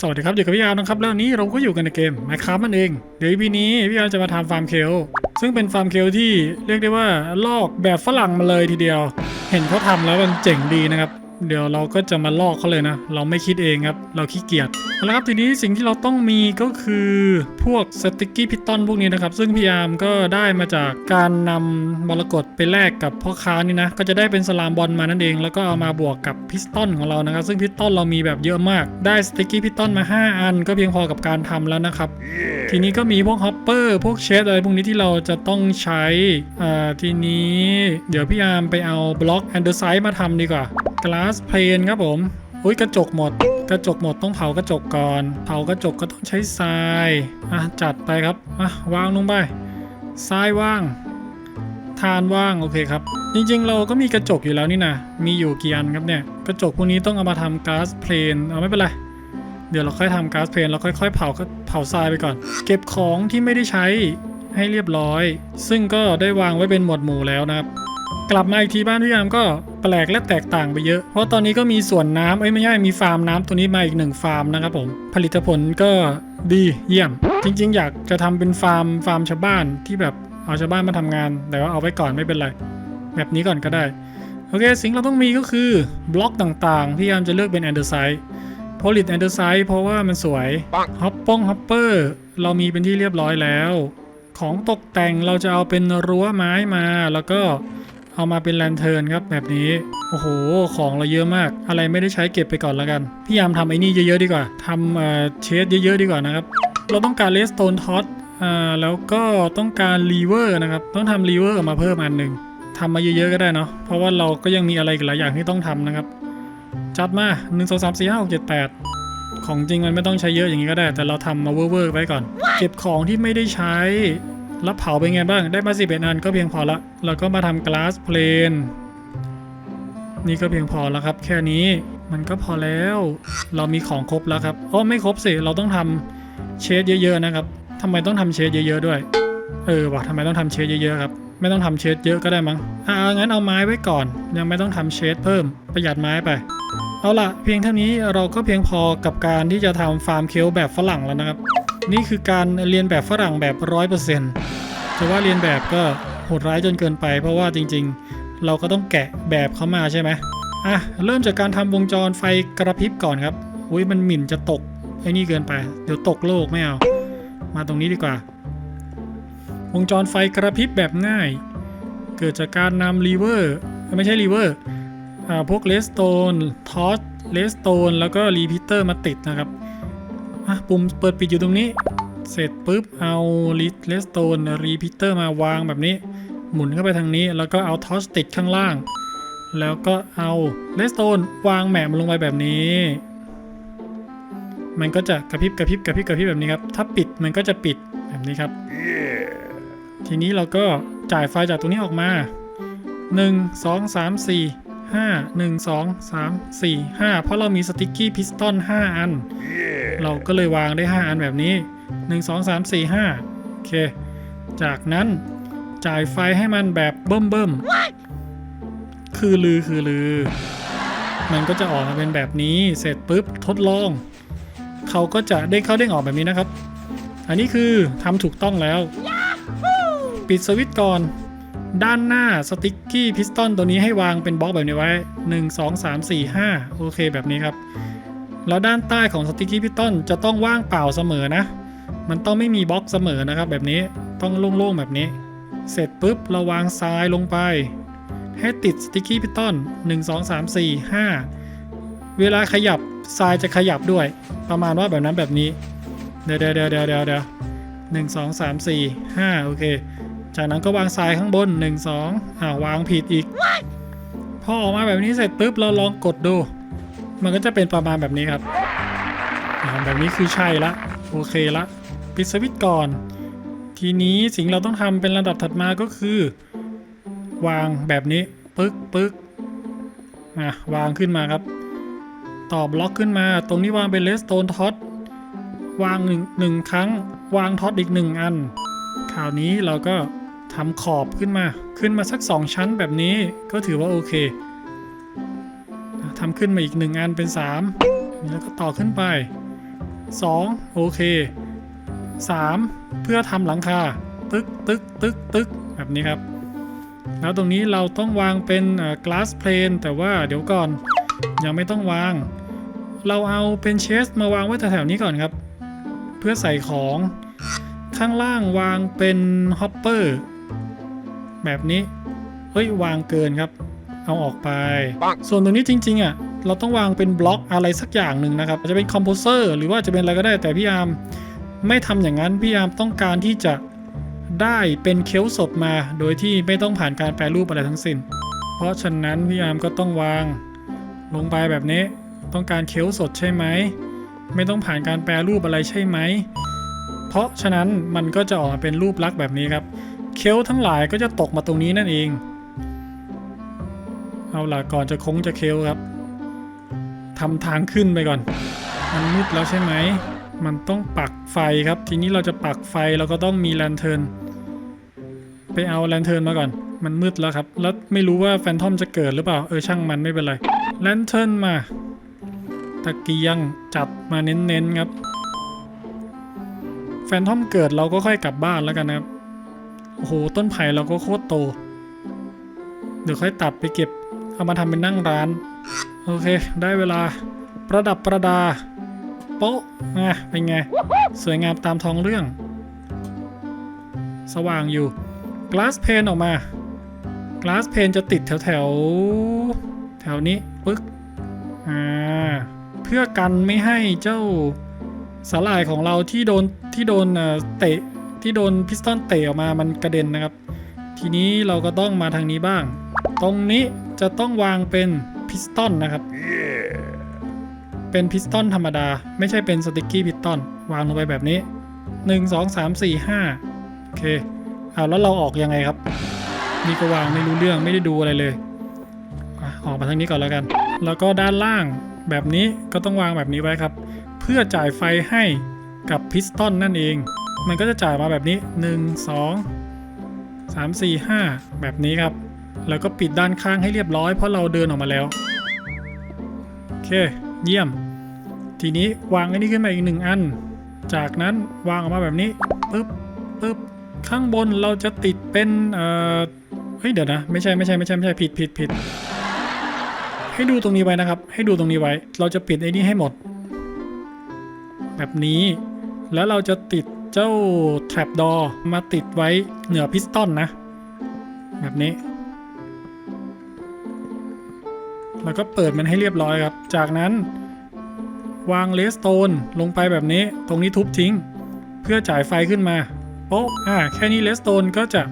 สวัสดีครับอยู่กับพี่อาร์นะครับแล้วนี้เราก็อยู่กันในเกมไมครับมันเอง เดี๋ยววีนี้พี่อาร์จะมาทำฟาร์มเคลซึ่งเป็นฟาร์มเคลที่เรียกได้ว่าลอกแบบฝรั่งมาเลยทีเดียว เห็นเขาทำแล้วมันเจ๋งดีนะครับ เดี๋ยวเราก็จะมาลอกเขาเลยนะ เราไม่คิดเองครับ เราขี้เกียจเอาละครับทีนี้สิ่งที่เราต้องมีก็คือพวกสติกกี้พิตตอนพวกนี้นะครับ ซึ่งพี่อาร์มก็ได้มาจากการนำมรกตไปแลกกับพ่อค้านี่นะ ก็จะได้เป็นสลามบอลมานั่นเอง แล้วก็เอามาบวกกับพิสตอนของเรานะครับ ซึ่งพิสตอนเรามีแบบเยอะมาก ได้สติกกี้พิสตอนมา 5 อัน ก็เพียงพอกับการทำแล้วนะครับ ทีนี้ก็มีพวกฮอปเปอร์พวกเชดอะไรพวกนี้ที่เราจะต้องใช้อ่าทีนี้ เดี๋ยวพี่อาร์มไปเอาบล็อกแอนเดอร์ไซด์มาทำดีกว่า glass pane ครับผมอุ้ยกระจกหมด กระจกหมดต้องเผากระจกก่อน เผากระจกก็ต้องใช้ทรายอะจัดไปครับอะวางลงไปทรายว่างทานว่างโอเคครับ จริงๆ เราก็มีกระจกอยู่แล้วนี่นะมีอยู่กี่อันครับเนี่ยกระจกพวกนี้ต้องเอามาทำก๊าซเพลนเอาไม่เป็นไรเดี๋ยวเราค่อยทำก๊าซเพลนเราค่อยๆเผาเผาทรายไปก่อน เก็บของที่ไม่ได้ใช้ให้เรียบร้อย ซึ่งก็ได้วางไว้เป็นหมวดหมู่แล้วนะครับ กลับมาอีกทีบ้านพี่ยามก็ แปลกและแตกต่างไปเยอะ เพราะตอนนี้ก็มีสวนน้ำเอ้ยไม่ใช่มีฟาร์มน้ำตัวนี้มาอีกหนึ่งฟาร์มนะครับผม ผลิตผลก็ดีเยี่ยม จริง ๆ อยากจะทำเป็นฟาร์มฟาร์มชาวบ้านที่แบบเอาชาวบ้านมาทำงาน แต่ว่าเอาไว้ก่อนไม่เป็นไรแบบนี้ก่อนก็ได้โอเคสิ่งเราต้องมีก็คือบล็อกต่างๆพี่ยามจะเลือกเป็นแอนเดอร์ไซด์ผลิตแอนเดอร์ไซด์เพราะว่ามันสวยฮอปป้องฮอปเปอร์เรามีเป็นที่เรียบร้อยแล้ว ของตกแต่งเราจะเอาเป็นรั้วไม้มาแล้วก็ เอามาเป็นแลนเทิร์นครับแบบนี้ โอ้โห ของเราเยอะมาก อะไรไม่ได้ใช้เก็บไปก่อนแล้วกันพี่ยามทำไอ้นี่เยอะๆดีกว่าทำเอ่อเชดเยอะๆดีกว่านะครับ เราต้องการเลสโตนท็อตอ่าแล้วก็ต้องการลีเวอร์นะครับ ต้องทำลีเวอร์ออกมาเพิ่มอันหนึ่งทำมาเยอะๆก็ได้เนาะ เพราะว่าเราก็ยังมีอะไรหลายอย่างที่ต้องทำนะครับ จัดมา1 2 3 4 5 6 7 8ของจริงมันไม่ต้องใช้เยอะอย่างนี้ก็ได้ แต่เราทำมาเวอร์ๆไว้ก่อน เก็บของที่ไม่ได้ใช้ แล้วเผาเป็นไงบ้าง ได้มาสิบเอ็ดอันก็เพียงพอละ แล้วก็มาทำ glass plane นี่ก็เพียงพอแล้วครับ แค่นี้มันก็พอแล้ว เรามีของครบแล้วครับโอ้ไม่ครบสิ เราต้องทำเชดเยอะๆนะครับทำไมต้องทำเชดเยอะๆด้วย เออว่ะทำไมต้องทำเชดเยอะๆครับ ไม่ต้องทำเชดเยอะก็ได้มั้ง อ่างั้นเอาไม้ไว้ก่อน ยังไม่ต้องทำเชดเพิ่ม ประหยัดไม้ไป เอาละเพียงเท่านี้เราก็เพียงพอกับการที่จะทำฟาร์มเคลแบบฝรั่งแล้วนะครับ นี่คือการเรียนแบบฝรั่งแบบร้อยเปอร์เซ็นต์จะว่าเรียนแบบก็โหดร้ายจนเกินไป เพราะว่าจริงๆ เราก็ต้องแกะแบบเขามาใช่ไหมอะเริ่มจากการทำวงจรไฟกระพริบก่อนครับอุ้ยมันหมิ่นจะตกไอ้นี่เกินไป เดี๋ยวตกโลกไม่เอา มาตรงนี้ดีกว่า วงจรไฟกระพริบแบบง่าย เกิดจากการนำลีเวอร์ไม่ใช่ลีเวอร์อ่าพวกเลสโตนทอสเลสโตนแล้วก็รีพิเตอร์มาติดนะครับ อะปุ่มเปิดปิดอยู่ตรงนี้ เสร็จปุ๊บเอาลิเลสโตนรีพิเตอร์มาวางแบบนี้ หมุนเข้าไปทางนี้ แล้วก็เอาทอสติดข้างล่าง แล้วก็เอาเลสโตนวางแหมมลงไปแบบนี้ มันก็จะกระพริบกระพริบกระพริบกระพริบแบบนี้ครับ ถ้าปิดมันก็จะปิดแบบนี้ครับ ทีนี้เราก็จ่ายไฟจากตรงนี้ออกมา 1 2 3 4 5 1 2 3 4 5 เพราะเรามีสติกกี้พิสตอน 5 อัน เราก็เลยวางได้ 5 อันแบบนี้ 1 2 3 4 5 โอเค จากนั้นจ่ายไฟให้มันแบบเบิ่มเบิ่มๆคือลือคือลือ มันก็จะออกมาเป็นแบบนี้เสร็จปุ๊บทดลอง เขาก็จะเด้งเข้าเด้งออกแบบนี้นะครับ อันนี้คือทำถูกต้องแล้ว ปิดสวิตช์ก่อนด้านหน้าสติ๊กกี้พิสตอนตัวนี้ให้วางเป็นบล็อกแบบนี้ไว้ 1 2 3 4 5 โอเคแบบนี้ครับ แล้วด้านใต้ของสติกกี้พิสตอนจะต้องว่างเปล่าเสมอนะ มันต้องไม่มีบล็อกเสมอนะครับแบบนี้ต้องโล่งๆแบบนี้ เสร็จปุ๊บเราวางทรายลงไป ให้ติดสติกกี้พิสตอน1 2 3 4 5 เวลาขยับทรายจะขยับด้วย ประมาณว่าแบบนั้นแบบนี้ เดี๋ยวเดี๋ยวเดี๋ยวเดี๋ยวเดี๋ยวเดียวหนึ่งสองสามสี่ห้าโอเค จากนั้นก็วางทรายข้างบน1 2อ่าวางผิดอีกพอออกมาแบบนี้เสร็จปุ๊บเราลองกดดู มันก็จะเป็นประมาณแบบนี้ครับแบบนี้คือใช่ละโอเคละปิดสวิตช์ก่อน ทีนี้สิ่งเราต้องทำเป็นระดับถัดมาก็คือ วางแบบนี้ปึ๊กปึ๊กอะวางขึ้นมาครับ ตอบล็อกขึ้นมา ตรงนี้วางเป็นเลสโตนท็อตวางหนึ่งหนึ่งครั้ง วางท็อตอีกหนึ่งอัน คราวนี้เราก็ทำขอบขึ้นมา ขึ้นมาสัก 2 ชั้นแบบนี้ก็ถือว่าโอเค ทำขึ้นมาอีก1อันเป็น 3 แล้วก็ต่อขึ้นไป 2 โอเค 3 เพื่อทำหลังคา ตึกตึกตึกตึกแบบนี้ครับ แล้วตรงนี้เราต้องวางเป็นเอ่อ glass plane แต่ว่าเดี๋ยวก่อนยังไม่ต้องวาง เราเอาเป็นเชสมาวางไว้แถวๆนี้ก่อนครับ เพื่อใส่ของข้างล่างวางเป็นฮอปเปอร์แบบนี้ เฮ้ย วางเกินครับ เอาออกไป ส่วนตรงนี้จริงๆอะเราต้องวางเป็นบล็อกอะไรสักอย่างหนึ่งนะครับอาจจะเป็นคอมโพเซอร์หรือว่าจะเป็นอะไรก็ได้แต่พี่อาร์มไม่ทำอย่างนั้นพี่อาร์มต้องการที่จะได้เป็นเคลสดมา โดยที่ไม่ต้องผ่านการแปรรูปอะไรทั้งสิ้น เพราะฉะนั้นพี่อาร์มก็ต้องวางลงไปแบบนี้ ต้องการเคลสดใช่ไหมไม่ต้องผ่านการแปรรูปอะไรใช่ไหม เพราะฉะนั้นมันก็จะออกมาเป็นรูปลักษณ์แบบนี้ครับ เคลทั้งหลายก็จะตกมาตรงนี้นั่นเอง เอาล่ะก่อนจะคงจะเคลครับทำทางขึ้นไปก่อน มันมืดแล้วใช่ไหม มันต้องปักไฟครับ ทีนี้เราจะปักไฟเราก็ต้องมีแลนเทิร์นไปเอาแลนเทิร์นมาก่อน มันมืดแล้วครับ แล้วไม่รู้ว่าแฟนทอมจะเกิดหรือเปล่า เออช่างมันไม่เป็นไรแลนเทิร์นมาตะเกียงจัดมาเน้นๆครับ แฟนทอมเกิดเราก็ค่อยกลับบ้านแล้วกันนะครับ โอ้โหต้นไผ่เราก็โคตรโต เดี๋ยวค่อยตัดไปเก็บ เอามาทำเป็นนั่งร้าน โอเค ได้เวลาประดับประดา โป๊ะมาเป็นไง สวยงามตามท้องเรื่อง สว่างอยู่ glass pane ออกมา glass pane จะติดแถวแถวแถวนี้ปึ๊กอ่าเพื่อกันไม่ให้เจ้าสาหร่ายของเราที่โดนที่โดนเตะที่โดนพิสตันเตะออกมามันกระเด็นนะครับ ทีนี้เราก็ต้องมาทางนี้บ้าง ตรงนี้ จะต้องวางเป็นพิสตันนะครับ เป็นพิสตันธรรมดา ไม่ใช่เป็นสติกกี้พิสตันวางลงไปแบบนี้ 1 2 3 4 5โอเคเอาแล้วเราออกยังไงครับ นี่ก็วางไม่รู้เรื่องไม่ได้ดูอะไรเลยอะออกมาทางนี้ก่อนแล้วกัน แล้วก็ด้านล่างแบบนี้ก็ต้องวางแบบนี้ไว้ครับ เพื่อจ่ายไฟให้กับพิสตันนั่นเอง มันก็จะจ่ายมาแบบนี้ 1 2 3 4 5 แบบนี้ครับ แล้วก็ปิดด้านข้างให้เรียบร้อยเพราะเราเดินออกมาแล้ว โอเค เยี่ยม ทีนี้วางไอ้นี่ขึ้นมาอีกหนึ่งอัน จากนั้นวางออกมาแบบนี้ปึ๊บปึ๊บข้างบนเราจะติดเป็นเอ่อเฮ้ยเดี๋ยวนะ ไม่ใช่ไม่ใช่ไม่ใช่ไม่ใช่ผิดผิดผิดให้ดูตรงนี้ไว้นะครับ ให้ดูตรงนี้ไว้ เราจะปิดไอ้นี่ให้หมด แบบนี้ แล้วเราจะติดเจ้า trap door มาติดไว้เหนือพิสตันนะ แบบนี้ แล้วก็เปิดมันให้เรียบร้อยครับ จากนั้น วางเลสโตนลงไปแบบนี้ ตรงนี้ทุบทิ้ง เพื่อจ่ายไฟขึ้นมาโป๊ะอ่าแค่นี้เลสโตนก็จะ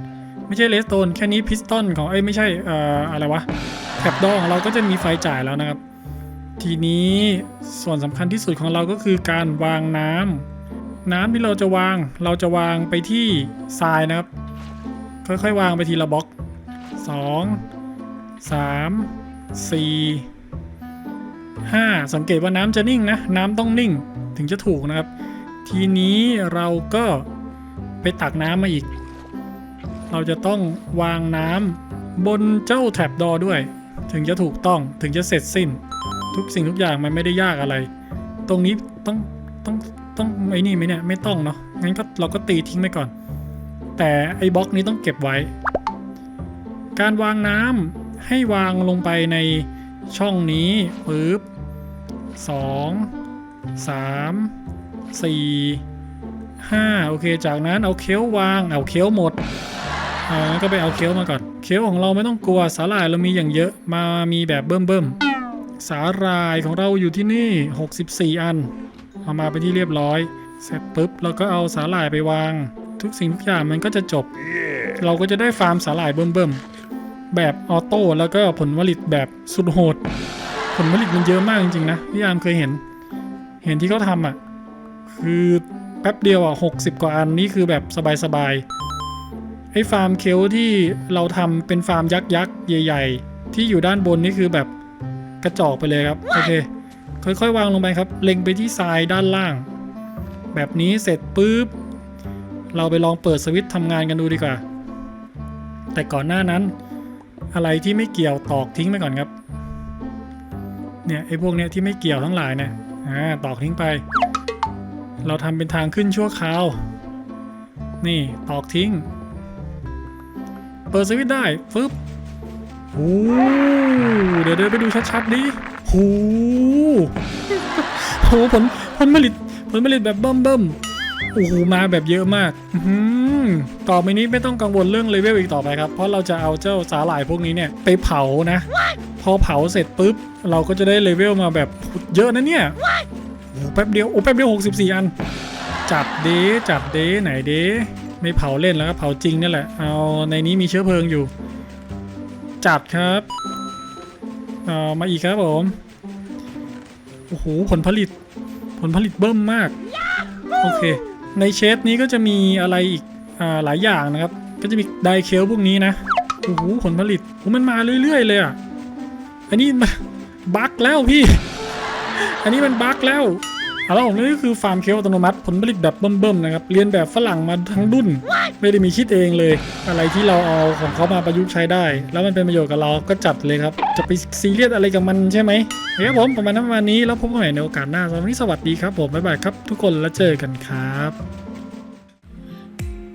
ไม่ใช่เลสโตนแค่นี้พิสตันของเอ้ยไม่ใช่เอ่ออะไรวะแคปดอของเราก็จะมีไฟจ่ายแล้วนะครับ ทีนี้ส่วนสำคัญที่สุดของเราก็คือการวางน้ำน้ำที่เราจะวางเราจะวางไปที่ทรายนะครับ ค่อยๆ วางไปทีละบล็อกสอ งสามสี่ห้าสังเกตว่าน้ำจะนิ่งนะ น้ำต้องนิ่งถึงจะถูกนะครับ ทีนี้เราก็ไปตักน้ำมาอีก เราจะต้องวางน้ำบนเจ้าแท็บดอด้วย ถึงจะถูกต้องถึงจะเสร็จสิ้น ทุกสิ่งทุกอย่างมันไม่ได้ยากอะไร ตรงนี้ต้องต้องต้องไอ้นี่ไหมเนี่ยไม่ต้องเนาะงั้นก็เราก็ตีทิ้งไปก่อน แต่ไอ้บล็อกนี้ต้องเก็บไว้ การวางน้ำ ให้วางลงไปในช่องนี้ปึ๊บสองสามสี่ห้าโอเคจากนั้นเอาเคลววางเอาเคลหมดเอาก็ไปเอาเคลมาก่อนเคลของเราไม่ต้องกลัวสาหร่ายเรามีอย่างเยอะมามีแบบเบิ่มเบิ่มๆสาหร่ายของเราอยู่ที่นี่ 64 อันเอามาไปนที่เรียบร้อย เสร็จปุ๊บเราก็เอาสาหร่ายไปวาง ทุกสิ่งทุกอย่างมันก็จะจบ เราก็จะได้ฟาร์มสาหร่ายเบิ่มๆ แบบออโต้แล้วก็ผลผลิตแบบสุดโหด ผลผลิตมันเยอะมากจริงๆนะพี่อามเคยเห็น เห็นที่เขาทำอะ คือแป๊บเดียวอะหกสิบกว่าอันนี่คือแบบสบายๆไอ้ฟาร์มเคลที่เราทำเป็นฟาร์มยักษ์ยักษ์ใหญ่ ๆ ที่อยู่ด้านบนนี่คือแบบกระจอกไปเลยครับโอเคค่อยๆ วางลงไปครับ เล็งไปที่ทรายด้านล่าง แบบนี้เสร็จปุ๊บ เราไปลองเปิดสวิตช์ทำงานกันดูดีกว่า แต่ก่อนหน้านั้น อะไรที่ไม่เกี่ยวตอกทิ้งไปก่อนครับ เนี่ยไอ้พวกเนี้ยที่ไม่เกี่ยวทั้งหลายเนี่ยอ่าตอกทิ้งไป เราทำเป็นทางขึ้นชั่วคราว นี่ตอกทิ้ง เปิดสวิตช์ได้ฟึบโอ้เดี๋ยวเดินไปดูชัดๆดิโหโหผลผลผลิตผลผลิตแบบเบิ่มเบิ่ม โอ้โหมาแบบเยอะมากอื้อหือต่อไปนี้ไม่ต้องกังวลเรื่องเลเวลอีกต่อไปครับ เพราะเราจะเอาเจ้าสาหร่ายพวกนี้เนี่ยไปเผานะ พอเผาเสร็จปุ๊บ เราก็จะได้เลเวลมาแบบเยอะนะเนี่ยโอ้โหแป๊บเดียวโอ้แป๊บเดียว 64 อัน จัดเดจัดเดไหนเดไม่เผาเล่นแล้วก็เผาจริงนี่แหละ เอาในนี้มีเชื้อเพลิงอยู่ จัดครับเอามาอีกครับผมโอ้โหผลผลิต ผลผลิตเบิ่มมาก โอเค ในเชสนี้ก็จะมีอะไรอีกอหลายอย่างนะครับ ก็จะมีไดเคลพวกนี้นะโอ้โหผลผลิตโอ้มันมาเรื่อยๆเลยอะอันนี้มันบั๊กแล้วพี่ อันนี้มันบั๊กแล้วเอาละผมนี่ก็คือฟาร์มเคลอัตโนมัติผลผลิตแบบเบิ่มๆนะครับ เรียนแบบฝรั่งมาทั้งดุน ไม่ได้มีคิดเองเลย อะไรที่เราเอาของเขามาประยุกต์ใช้ได้ แล้วมันเป็นประโยชน์กับเราก็จัดเลยครับ จะไปซีเรียสอะไรกับมันใช่ไหมเครับผมประมาณนั้นประมาณนี้แล้วพบกันใหม่ในโอกาสหน้าสำหรับวันนี้สวัสดีครับผมบ๊ายบายครับทุกคนแล้วเจอกันครับ